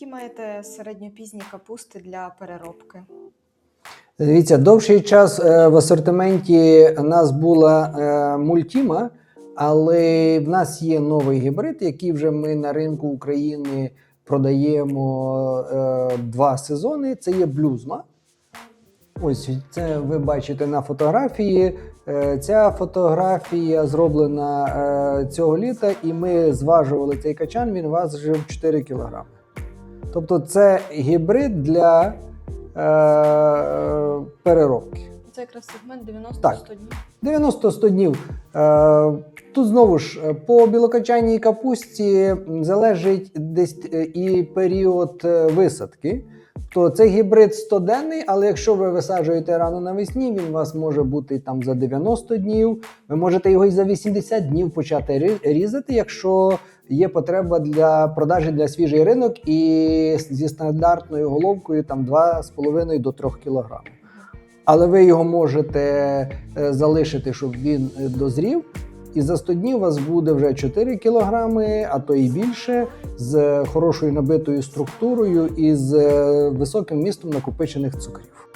Які маєте середньопізні капусти для переробки? Дивіться, довший час е, в асортименті у нас була е, мультіма, але в нас є новий гібрид, який вже ми на ринку України продаємо е, два сезони. Це є блюзма. Ось це ви бачите на фотографії. Ця фотографія зроблена цього літа, і ми зважували цей качан. Він важив 4 кг. Тобто, це гібрид для е, переробки. Це якраз сегмент 90-100 днів. 90-100 днів. Е, Тут знову ж е, по білокачаній капусті залежить десь е, і період висадки. То це гібрид 100-денний, але якщо ви висаджуєте рано навесні, він у вас може бути там за 90 днів. Ви можете його і за 80 днів почати різати, якщо є потреба для продажі для свіжий ринок і зі стандартною головкою там 2,5 до 3 кг. Але ви його можете е, залишити, щоб він е, дозрів. І за 100 днів у вас буде вже 4 кілограми, а то і більше, з хорошою набитою структурою і з е, високим містом накопичених цукрів.